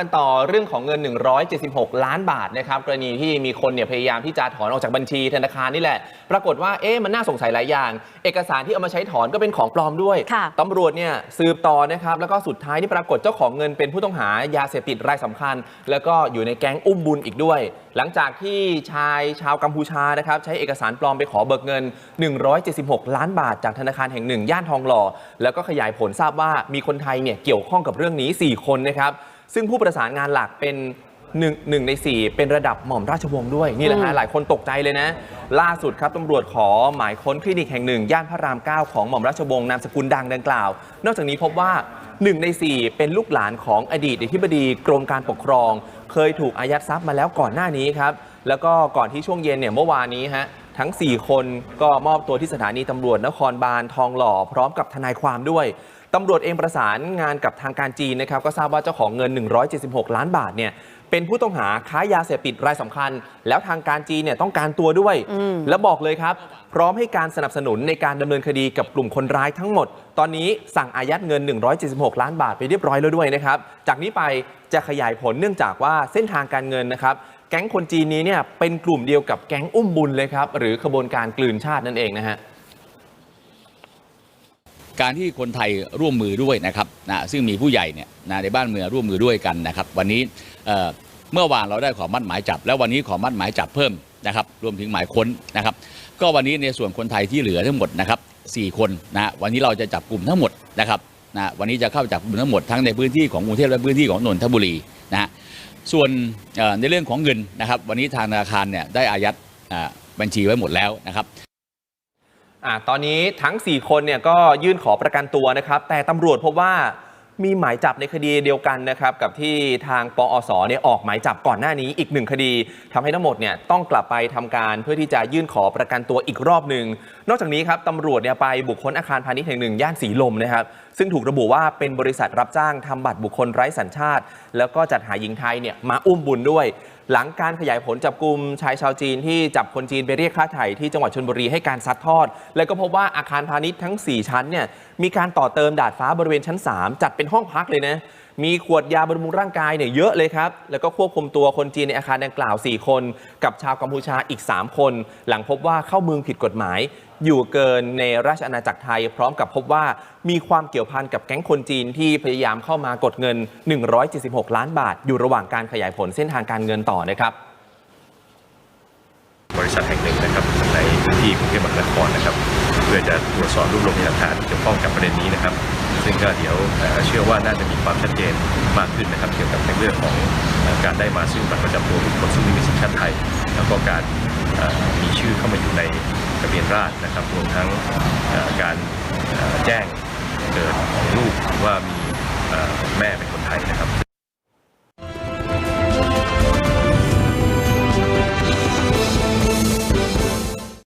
กันต่อเรื่องของเงิน 176 ล้านบาทนะครับกรณีที่มีคนเนี่ยพยายามที่จะถอนออกจากบัญชีธนาคารนี่แหละ ปรากฏว่าเอ๊ะมันน่าสงสัยหลายอย่าง เอกสารที่เอามาใช้ถอนก็เป็นของปลอมด้วยค่ะตำรวจเนี่ยสืบต่อนะครับแล้วก็สุดท้ายที่ปรากฏเจ้าของเงินเป็นผู้ต้องหายาเสพติดรายสำคัญ แล้วก็อยู่ในแก๊งอุ้มบุญอีกด้วย หลังจากที่ชายชาวกัมพูชานะครับใช้เอกสารปลอมไปขอเบิกเงิน 176 ล้านบาทจากธนาคารแห่งหนึ่งย่านทองหล่อแล้วก็ขยายผลทราบว่ามีคนไทยเนี่ยเกี่ยวข้องกับเรื่องนี้ 4 คนนะครับ ซึ่งผู้ประสานงานหลักเป็นหนึ่งหนึ่งใน 4 เป็นระดับหม่อมราชวงศ์ด้วย นี่แหละฮะอืมหลายคนตกใจเลยนะ ล่าสุดครับตำรวจขอหมายค้นคลินิกแห่งหนึ่ง ย่านพระราม 9 ของหม่อมราชวงศ์นามสกุลดังดังกล่าว นอกจากนี้พบว่า 1 ใน 4 เป็นลูกหลานของอดีตอธิบดีกรมการปกครอง เคยถูกอายัดทรัพย์มาแล้วก่อนหน้านี้ครับ แล้วก็ก่อนที่ช่วงเย็นเนี่ยเมื่อวานนี้ฮะทั้ง 4 คนก็มอบตัวที่สถานีตำรวจนครบาลทองหล่อพร้อมกับทนายความด้วย ตำรวจเองประสานงานกับทางการจีนนะครับก็ทราบว่าเจ้าของเงิน 176 ล้านบาทเนี่ยเป็นผู้ต้องหาค้ายาเสพติดรายสำคัญ แล้วทางการจีนเนี่ยต้องการตัวด้วยอืมแล้วบอกเลยครับ พร้อมให้การสนับสนุนในการดำเนินคดีกับกลุ่มคนร้ายทั้งหมด ตอนนี้สั่งอายัดเงิน 176 ล้านบาทไปเรียบร้อยแล้วด้วยนะครับ จากนี้ไปจะขยายผลเนื่องจากว่าเส้นทางการเงินนะครับแก๊งคนจีนนี้เนี่ยเป็นกลุ่มเดียวกับแก๊งอุ้มบุญเลยครับหรือขบวนการกลืนชาตินั่นเองนะฮะ การที่คนไทยร่วมมือด้วยนะครับนะซึ่งมีผู้ใหญ่เนี่ยนะในบ้านเมืองร่วมมือด้วยกันนะครับ วันนี้เอ่อเมื่อวานเราได้ขอมัดหมายจับ แล้ววันนี้ขอมัดหมายจับเพิ่มนะครับ รวมถึงหมายค้นนะครับ ก็วันนี้ในส่วนคนไทยที่เหลือทั้งหมดนะครับสี่คนนะวันนี้เราจะจับกลุ่มทั้งหมดนะครับนะวันนี้จะเข้าจับกลุ่มทั้งหมดทั้งในพื้นที่ของกรุงเทพและพื้นที่ของนนทบุรีนะส่วนในเรื่องของเงินนะครับ วันนี้ทางธนาคารเนี่ยได้อายัดบัญชีไว้หมดแล้วนะครับ อ่าตอนนี้ทั้ง 4 คนเนี่ยก็ยื่นขอประกันตัวนะครับ แต่ตำรวจพบว่ามีหมายจับในคดีเดียวกันนะครับกับที่ทางปอสเนี่ยออกหมายจับก่อนหน้านี้อีกหนึ่งคดีทำให้ทั้งหมดเนี่ยต้องกลับไปทำการเพื่อที่จะยื่นขอประกันตัวอีกรอบหนึ่งนอกจากนี้ครับตำรวจเนี่ยไปบุคคลอาคารพาณิชย์แห่งหนึ่งย่านสีลมนะครับซึ่งถูกระบุว่าเป็นบริษัทรับจ้างทำบัตรบุคคลไร้สัญชาติ แล้วก็จัดหาหญิงไทยเนี่ยมาอุ้มบุญด้วย หลังการขยายผลจับกลุ่มชายชาวจีนที่จับคนจีนไปเรียกค่าไถ่ที่จังหวัดชนบุรีให้การซัดทอด แล้วก็พบว่าอาคารพาณิชย์ทั้ง 4 ชั้นเนี่ยมีการต่อเติมดาดฟ้าบริเวณชั้น 3 จัดเป็นห้องพักเลยนะ มีขวดยาบำรุงร่างกายเนี่ยเยอะเลยครับ แล้วก็ควบคุมตัวคนจีนในอาคารดังกล่าว 4 คน กับชาวกัมพูชาอีก 3 คน หลังพบว่าเข้าเมืองผิดกฎหมาย อยู่เกินในราชอาณาจักรไทย พร้อมกับพบว่ามีความเกี่ยวพันกับแก๊งคนจีนที่พยายามเข้ามากดเงิน 176 ล้านบาท อยู่ระหว่างการขยายผลเส้นทางการเงินต่อนะครับบริษัทแห่งหนึ่งนะครับในพื้นที่กรุงเทพมหานครนะครับ เพื่อจะตรวจสอบรวบรวมพยานหลักฐานเกี่ยวข้องกับประเด็นนี้นะครับ ก็เดี๋ยวเชื่อว่าน่าจะมีความชัดเจนมากขึ้นนะครับเกี่ยวกับในเรื่องของการได้มาซึ่งบัตรประจำตัวบุคคลซึ่งไม่มีสัญชาติไทย แล้วก็การมีชื่อเข้ามาอยู่ในทะเบียนราษฎรนะครับรวมทั้งการแจ้งเกิดของลูกว่ามีแม่เป็นคนไทยนะครับ